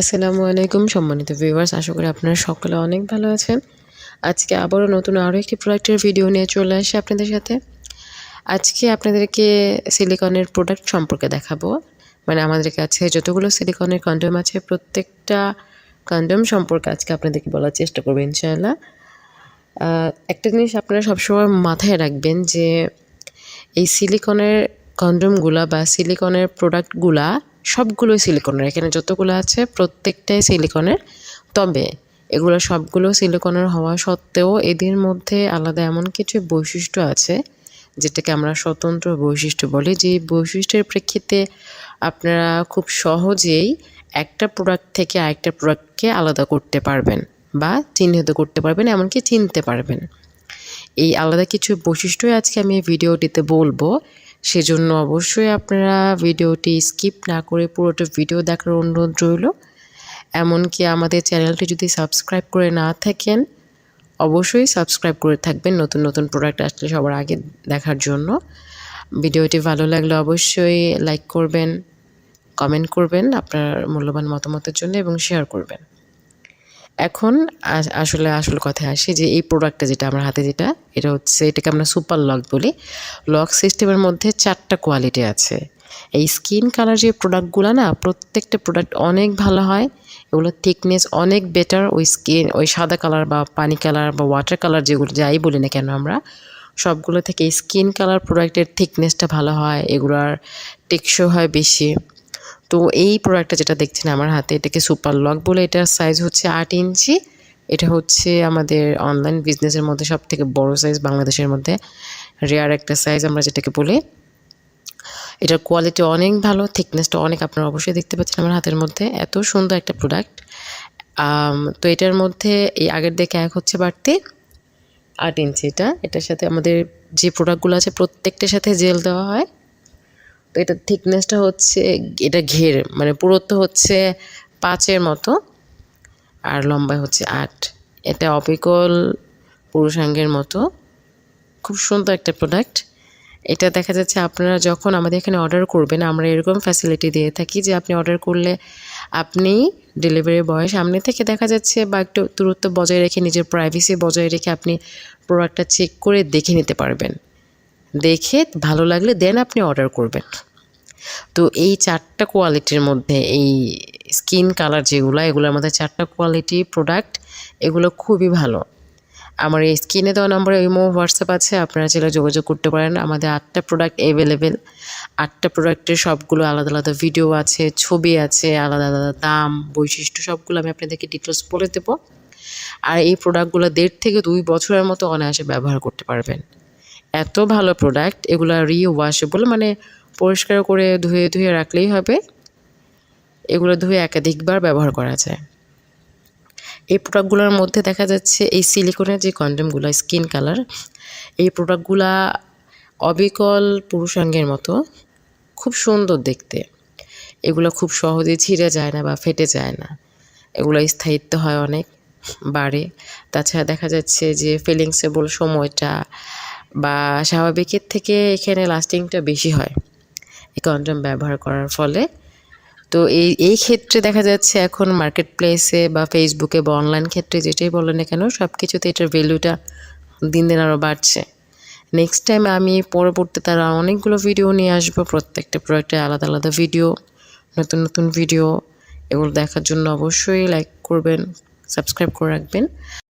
আসসালামু আলাইকুম, সম্মানিত ভিউয়ার্স আশা করি আপনারা সকলে অনেক ভালো আছেন। আজকে আবারও নতুন আরও একটি প্রোডাক্টের ভিডিও নিয়ে চলে আসি আপনাদের সাথে। আজকে আপনাদেরকে সিলিকনের প্রোডাক্ট সম্পর্কে দেখাবো। মানে আমাদের কাছে যতগুলো সিলিকনের কন্ডম আছে, প্রত্যেকটা কন্ডম সম্পর্কে আজকে আপনাদেরকে বলার চেষ্টা করব, ইনশাআল্লাহ। একটা জিনিস আপনারা সবসময় মাথায় রাখবেন যে, এই সিলিকনের কন্ডমগুলা বা সিলিকনের প্রোডাক্টগুলা সবগুলোই সিলিকনের। এখানে যতগুলো আছে, প্রত্যেকটাই সিলিকনের। তবে এগুলো সবগুলো সিলিকনের হওয়া সত্ত্বেও এদের মধ্যে আলাদা এমন কিছু বৈশিষ্ট্য আছে, যেটাকে আমরা স্বতন্ত্র বৈশিষ্ট্য বলি, যে বৈশিষ্ট্যের প্রেক্ষিতে আপনারা খুব সহজেই একটা প্রোডাক্ট থেকে আরেকটা প্রোডাক্টকে আলাদা করতে পারবেন বা চিহ্নিত করতে পারবেন, এমনকি চিনতে পারবেন। এই আলাদা কিছু বৈশিষ্ট্যই আজকে আমি ভিডিওটিতে বলব। সেজন্য অবশ্যই আপনারা ভিডিওটি স্কিপ না করে পুরোটা ভিডিও দেখার অনুরোধ রইল। এমনকি আমাদের চ্যানেলটি যদি সাবস্ক্রাইব করে না থাকেন, অবশ্যই সাবস্ক্রাইব করে থাকবেন নতুন নতুন প্রোডাক্ট আসলে সবার আগে দেখার জন্য। ভিডিওটি ভালো লাগলে অবশ্যই লাইক করবেন, কমেন্ট করবেন, আপনার মূল্যবান মতামতের জন্য এবং শেয়ার করবেন। এখন আসলে আসল কথায় আসি যে এই প্রোডাক্টটা যেটা আমার হাতে যেটা, এটা হচ্ছে এটাকে আমরা সুপার লক বলি। লক সিস্টেমের মধ্যে চারটা কোয়ালিটি আছে। এই স্কিন কালার যে প্রোডাক্টগুলো না, প্রত্যেকটা প্রোডাক্ট অনেক ভালো হয় এগুলোর থিকনেস অনেক বেটার ওই স্কিন ওই সাদা কালার বা পানি কালার বা ওয়াটার কালার যেগুলো, যাই বলি না কেন আমরা, সবগুলো থেকে স্কিন কালার প্রোডাক্টের থিকনেসটা ভালো হয়, এগুলোর টেকসই হয় বেশি। তো এই প্রোডাক্টটা যেটা দেখছেন আমার হাতে, এটাকে সুপার লক বলে, এটার সাইজ হচ্ছে আট ইঞ্চি এটা হচ্ছে আমাদের অনলাইন বিজনেসের মধ্যে সব থেকে বড়ো সাইজ বাংলাদেশের মধ্যে। রেয়ার একটা সাইজ আমরা যেটাকে বলি। এটার কোয়ালিটি অনেক ভালো থিকনেসটা অনেক আপনারা অবশ্যই দেখতে পাচ্ছেন আমার হাতের মধ্যে। এত সুন্দর একটা প্রোডাক্ট তো এটার মধ্যে এই আগের দেখে এক হচ্ছে বাড়তি আট ইঞ্চি এটা। এটার সাথে আমাদের যে প্রোডাক্টগুলো আছে, প্রত্যেকটার সাথে জেল দেওয়া হয়। তো এটার থিকনেসটা হচ্ছে, এটা ঘের মানে পুরুত্ব হচ্ছে পাঁচের মতো আর লম্বায় হচ্ছে আট। এটা অবিকল পুরুষাঙ্গের মতো। খুব সুন্দর একটা প্রোডাক্ট এটা দেখা যাচ্ছে আপনারা যখন আমাদের এখানে অর্ডার করবেন, আমরা এরকম ফ্যাসিলিটি দিয়ে থাকি যে আপনি অর্ডার করলে আপনি ডেলিভারি বয় সামনে থেকে দেখা যাচ্ছে বা একটু দূরত্ব বজায় রেখে নিজের প্রাইভেসি বজায় রেখে আপনি প্রোডাক্টটা চেক করে দেখে নিতে পারবেন। দেখে ভালো লাগলে দেন আপনি অর্ডার করবেন। তো এই চারটা কোয়ালিটির মধ্যে এই স্কিন কালার যেগুলো এগুলোর মধ্যে চারটা কোয়ালিটি প্রোডাক্ট, এগুলো খুবই ভালো। আমার এই স্ক্রিনে দেওয়া নম্বরে ইমো, হোয়াটসঅ্যাপ আছে, আপনারা চাইলে যোগাযোগ করতে পারেন। আমাদের আটটা প্রোডাক্ট অ্যাভেলেবেল আটটা প্রোডাক্টের সবগুলো আলাদা আলাদা ভিডিও আছে, ছবি আছে, আলাদা আলাদা দাম, বৈশিষ্ট্য সবগুলো আমি আপনাদেরকে ডিটেলস বলে দেবো। আর এই প্রোডাক্টগুলো দেড় থেকে দুই বছরের মতো অনায়াসে ব্যবহার করতে পারবেন। এত ভালো প্রোডাক্ট এগুলো রিওয়াশেবল মানে পরিষ্কার করে ধুয়ে ধুয়ে রাখলেই হবে। এগুলো ধুয়ে একাধিকবার ব্যবহার করা যায়। এই প্রোডাক্টগুলোর মধ্যে দেখা যাচ্ছে এই সিলিকনের যে কন্ডমগুলো স্কিন কালার এই প্রোডাক্টগুলা অবিকল পুরুষাঙ্গের মতো, খুব সুন্দর দেখতে। এগুলো খুব সহজে ছিঁড়ে যায় না বা ফেটে যায় না। এগুলো স্থায়িত্ব হয় অনেক, বাড়ে। তাছাড়া দেখা যাচ্ছে যে ফিলিংসেবল সময়টা বা স্বাভাবিকের থেকে এখানে লাস্টিংটা বেশি হয়, এই কন্ডম ব্যবহার করার ফলে। তো এই এই ক্ষেত্রে দেখা যাচ্ছে এখন মার্কেট প্লেসে বা ফেসবুকে বা অনলাইন ক্ষেত্রে যেটাই বলেন না কেন সব কিছুতে এটার ভ্যালুটা দিন দিন আরও বাড়ছে। নেক্সট টাইম আমি পরবর্তী তারা অনেকগুলো ভিডিও নিয়ে আসব, প্রত্যেকটা প্রোডাক্টে আলাদা আলাদা ভিডিও নতুন নতুন ভিডিও এগুলো দেখার জন্য অবশ্যই লাইক করবেন সাবস্ক্রাইব করে রাখবেন।